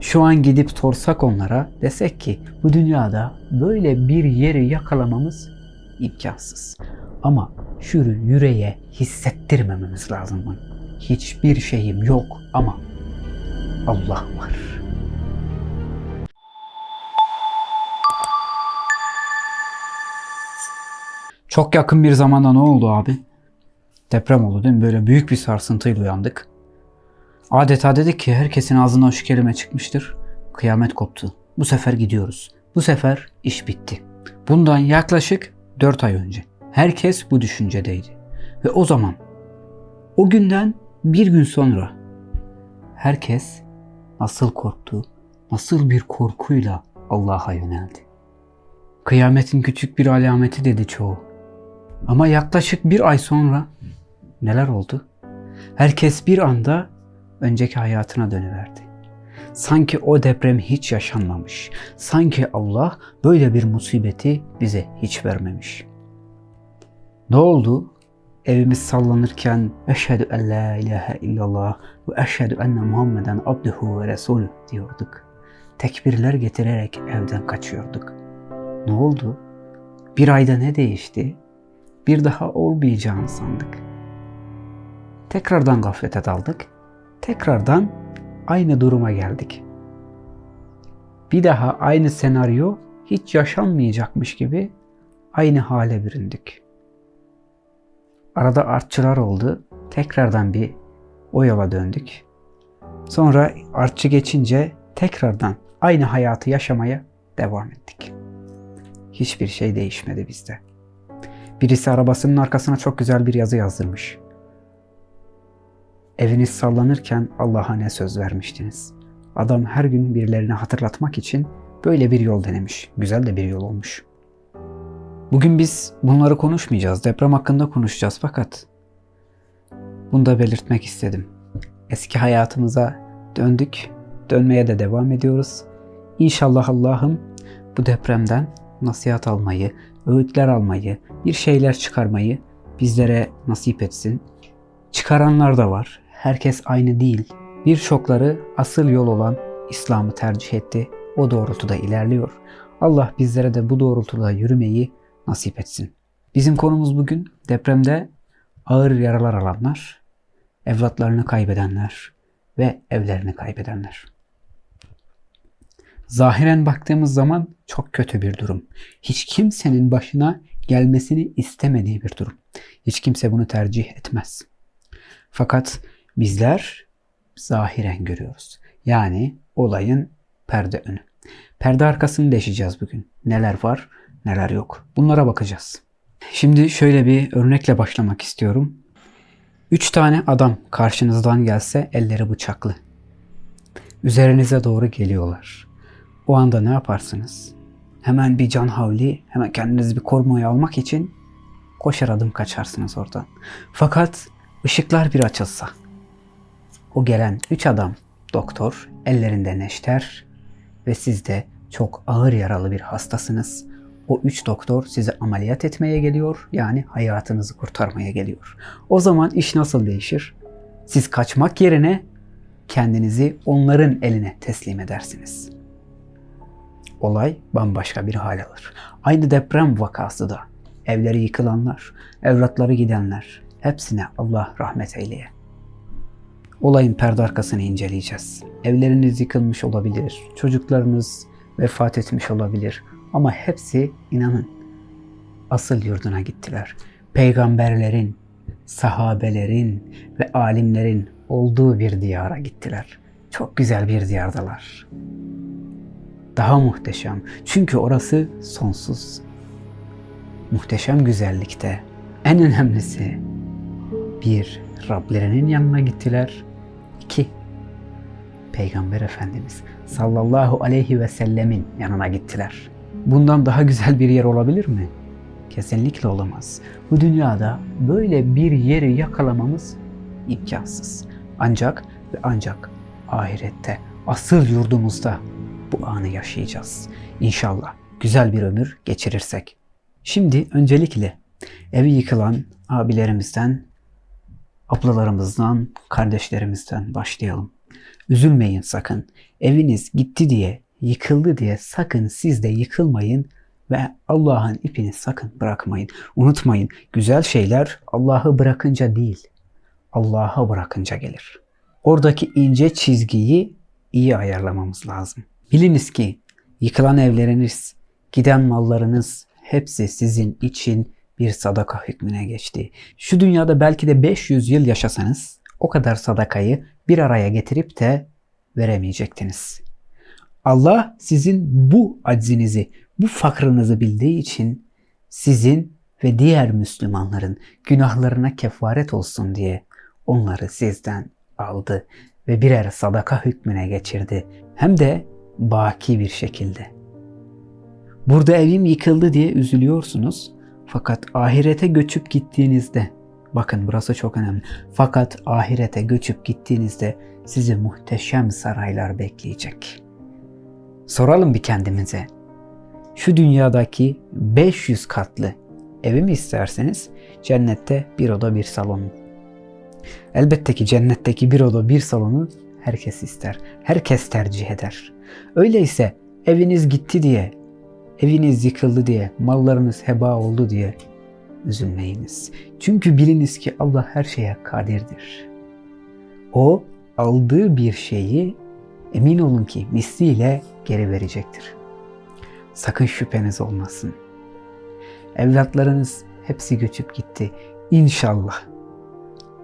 Şu an gidip sorsak onlara desek ki bu dünyada böyle bir yeri yakalamamız imkansız. Ama şu yüreğe hissettirmememiz lazım. Hiçbir şeyim yok ama Allah var. Çok yakın bir zamanda ne oldu abi? Deprem oldu değil mi? Böyle büyük bir sarsıntıyla uyandık. Adeta dedik ki herkesin ağzından şu kelime çıkmıştır. Kıyamet koptu. Bu sefer gidiyoruz. Bu sefer iş bitti. Bundan yaklaşık 4 ay önce. Herkes bu düşüncedeydi. Ve o zaman o günden bir gün sonra herkes nasıl korktu, nasıl bir korkuyla Allah'a yöneldi. Kıyametin küçük bir alameti dedi çoğu. Ama yaklaşık bir ay sonra neler oldu? Herkes bir anda önceki hayatına dönüverdi. Sanki o deprem hiç yaşanmamış. Sanki Allah böyle bir musibeti bize hiç vermemiş. Ne oldu? Evimiz sallanırken eşhedü en la ilahe illallah ve eşhedü enne Muhammeden abduhu ve resulü diyorduk. Tekbirler getirerek evden kaçıyorduk. Ne oldu? Bir ayda ne değişti? Bir daha olmayacağını sandık. Tekrardan gaflete daldık. Tekrardan aynı duruma geldik. Bir daha aynı senaryo hiç yaşanmayacakmış gibi aynı hale büründük. Arada artçılar oldu. Tekrardan bir o yola döndük. Sonra artçı geçince tekrardan aynı hayatı yaşamaya devam ettik. Hiçbir şey değişmedi bizde. Birisi arabasının arkasına çok güzel bir yazı yazdırmış. Eviniz sallanırken Allah'a ne söz vermiştiniz? Adam her gün birilerine hatırlatmak için böyle bir yol denemiş. Güzel de bir yol olmuş. Bugün biz bunları konuşmayacağız. Deprem hakkında konuşacağız fakat bunu da belirtmek istedim. Eski hayatımıza döndük. Dönmeye de devam ediyoruz. İnşallah Allah'ım bu depremden nasihat almayı, öğütler almayı, bir şeyler çıkarmayı bizlere nasip etsin. Çıkaranlar da var. Herkes aynı değil. Birçokları asıl yol olan İslam'ı tercih etti. O doğrultuda ilerliyor. Allah bizlere de bu doğrultuda yürümeyi nasip etsin. Bizim konumuz bugün depremde ağır yaralar alanlar, evlatlarını kaybedenler ve evlerini kaybedenler. Zahiren baktığımız zaman çok kötü bir durum. Hiç kimsenin başına gelmesini istemediği bir durum. Hiç kimse bunu tercih etmez. Fakat bizler zahiren görüyoruz. Yani olayın perde önü. Perde arkasını deşeceğiz bugün. Neler var, neler yok. Bunlara bakacağız. Şimdi şöyle bir örnekle başlamak istiyorum. Üç tane adam karşınızdan gelse elleri bıçaklı. Üzerinize doğru geliyorlar. O anda ne yaparsınız? Hemen bir can havli, hemen kendinizi bir korumaya almak için koşar adım kaçarsınız oradan. Fakat ışıklar bir açılsa, o gelen üç adam, doktor, ellerinde neşter ve siz de çok ağır yaralı bir hastasınız. O üç doktor sizi ameliyat etmeye geliyor, yani hayatınızı kurtarmaya geliyor. O zaman iş nasıl değişir? Siz kaçmak yerine kendinizi onların eline teslim edersiniz. Olay bambaşka bir hal alır. Aynı deprem vakası da evleri yıkılanlar, evlatları gidenler hepsine Allah rahmet eyleye. Olayın perde arkasını inceleyeceğiz. Evleriniz yıkılmış olabilir, çocuklarınız vefat etmiş olabilir ama hepsi inanın asıl yurduna gittiler. Peygamberlerin, sahabelerin ve alimlerin olduğu bir diyara gittiler. Çok güzel bir diyardalar. Daha muhteşem. Çünkü orası sonsuz. Muhteşem güzellikte. En önemlisi bir Rablerinin yanına gittiler. İki Peygamber Efendimiz sallallahu aleyhi ve sellemin yanına gittiler. Bundan daha güzel bir yer olabilir mi? Kesinlikle olamaz. Bu dünyada böyle bir yeri yakalamamız imkansız. Ancak ve ancak ahirette, asıl yurdumuzda bu anı yaşayacağız. İnşallah güzel bir ömür geçirirsek. Şimdi öncelikle evi yıkılan abilerimizden, ablalarımızdan, kardeşlerimizden başlayalım. Üzülmeyin sakın. Eviniz gitti diye, yıkıldı diye sakın siz de yıkılmayın ve Allah'ın ipini sakın bırakmayın. Unutmayın, güzel şeyler Allah'ı bırakınca değil, Allah'a bırakınca gelir. Oradaki ince çizgiyi iyi ayarlamamız lazım. Biliniz ki yıkılan evleriniz, giden mallarınız hepsi sizin için bir sadaka hükmüne geçti. Şu dünyada belki de 500 yıl yaşasanız o kadar sadakayı bir araya getirip de veremeyecektiniz. Allah sizin bu aczinizi, bu fakrınızı bildiği için sizin ve diğer Müslümanların günahlarına kefaret olsun diye onları sizden aldı ve birer sadaka hükmüne geçirdi. Hem de baki bir şekilde. Burada evim yıkıldı diye üzülüyorsunuz. Fakat ahirete göçüp gittiğinizde, bakın burası çok önemli. Fakat ahirete göçüp gittiğinizde sizi muhteşem saraylar bekleyecek. Soralım bir kendimize. Şu dünyadaki 500 katlı evi mi isterseniz cennette bir oda bir salon. Elbette ki cennetteki bir oda bir salonu herkes ister. Herkes tercih eder. Öyleyse eviniz gitti diye, eviniz yıkıldı diye, mallarınız heba oldu diye üzülmeyiniz. Çünkü biliniz ki Allah her şeye kadirdir. O aldığı bir şeyi emin olun ki misliyle geri verecektir. Sakın şüpheniz olmasın. Evlatlarınız hepsi göçüp gitti. İnşallah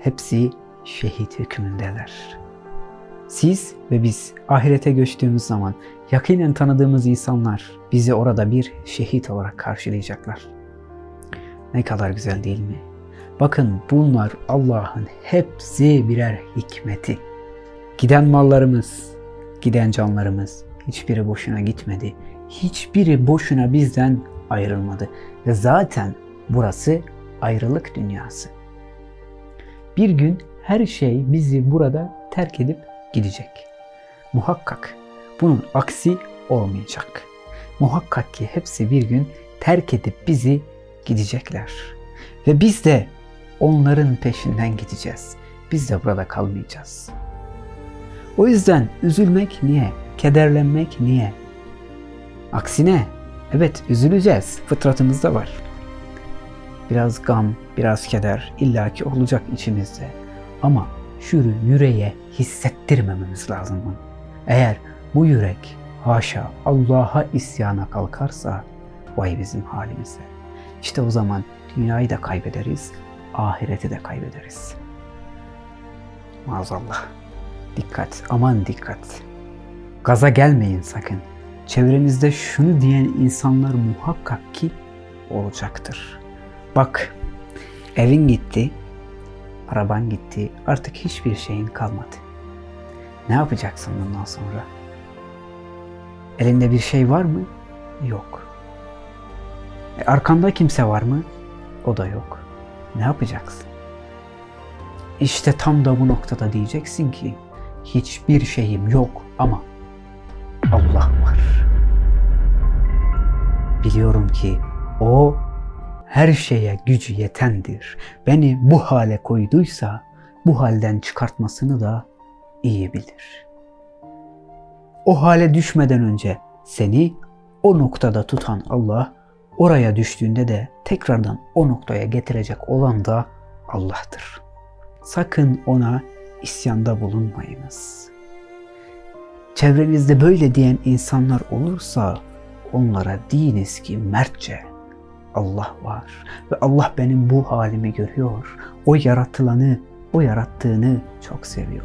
hepsi şehit hükmündeler. Siz ve biz ahirete göçtüğümüz zaman yakinen tanıdığımız insanlar bizi orada bir şehit olarak karşılayacaklar. Ne kadar güzel değil mi? Bakın bunlar Allah'ın hepsi birer hikmeti. Giden mallarımız, giden canlarımız hiçbiri boşuna gitmedi. Hiçbiri boşuna bizden ayrılmadı. Ve zaten burası ayrılık dünyası. Bir gün her şey bizi burada terk edip gidecek. Muhakkak bunun aksi olmayacak. Muhakkak ki hepsi bir gün terk edip bizi gidecekler. Ve biz de onların peşinden gideceğiz. Biz de burada kalmayacağız. O yüzden üzülmek niye? Kederlenmek niye? Aksine evet üzüleceğiz. Fıtratımızda var. Biraz gam, biraz keder illaki olacak içimizde. Ama şu yüreğe hissettirmememiz lazım bunu. Eğer bu yürek haşa Allah'a isyana kalkarsa vay bizim halimize. İşte o zaman dünyayı da kaybederiz, ahireti de kaybederiz. Maazallah. Dikkat, aman dikkat. Gaza gelmeyin sakın. Çevrenizde şunu diyen insanlar muhakkak ki olacaktır. Bak, evin gitti, araban gitti, artık hiçbir şeyin kalmadı. Ne yapacaksın bundan sonra? Elinde bir şey var mı? Yok. E, arkanda kimse var mı? O da yok. Ne yapacaksın? İşte tam da bu noktada diyeceksin ki hiçbir şeyim yok ama Allah var. Biliyorum ki o her şeye gücü yetendir. Beni bu hale koyduysa bu halden çıkartmasını da iyi bilir. O hale düşmeden önce seni o noktada tutan Allah, oraya düştüğünde de tekrardan o noktaya getirecek olan da Allah'tır. Sakın ona isyanda bulunmayınız. Çevrenizde böyle diyen insanlar olursa onlara deyiniz ki mertçe Allah var ve Allah benim bu halimi görüyor. O yaratılanı, o yarattığını çok seviyor.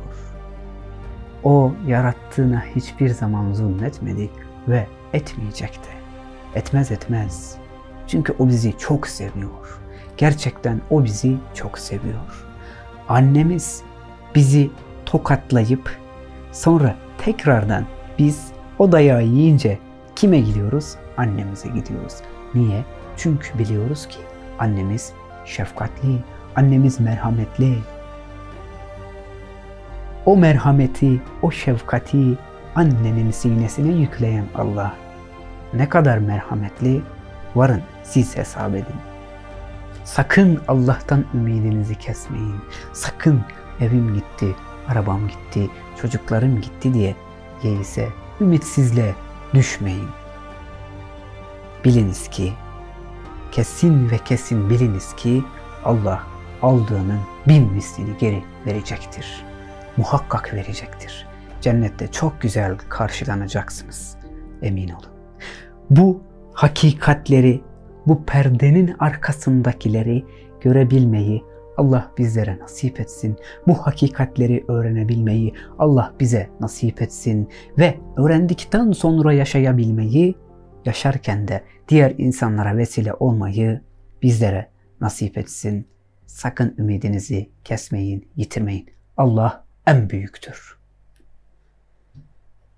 O yarattığına hiçbir zaman zulmetmedi ve etmeyecek de. Etmez etmez. Çünkü o bizi çok seviyor. Gerçekten o bizi çok seviyor. Annemiz bizi tokatlayıp sonra tekrardan biz o dayağı yiyince kime gidiyoruz? Annemize gidiyoruz. Niye? Çünkü biliyoruz ki annemiz şefkatli, annemiz merhametli. O merhameti, o şefkati annenin sinesine yükleyen Allah ne kadar merhametli varın siz hesap edin. Sakın Allah'tan ümidinizi kesmeyin. Sakın evim gitti, arabam gitti, çocuklarım gitti diye yeise ümitsizliğe düşmeyin. Biliniz ki, kesin ve kesin biliniz ki Allah aldığının bin mislini geri verecektir. Muhakkak verecektir. Cennette çok güzel karşılanacaksınız. Emin olun. Bu hakikatleri, bu perdenin arkasındakileri görebilmeyi Allah bizlere nasip etsin. Bu hakikatleri öğrenebilmeyi Allah bize nasip etsin ve öğrendikten sonra yaşayabilmeyi, yaşarken de diğer insanlara vesile olmayı bizlere nasip etsin. Sakın ümidinizi kesmeyin, yitirmeyin. Allah en büyüktür.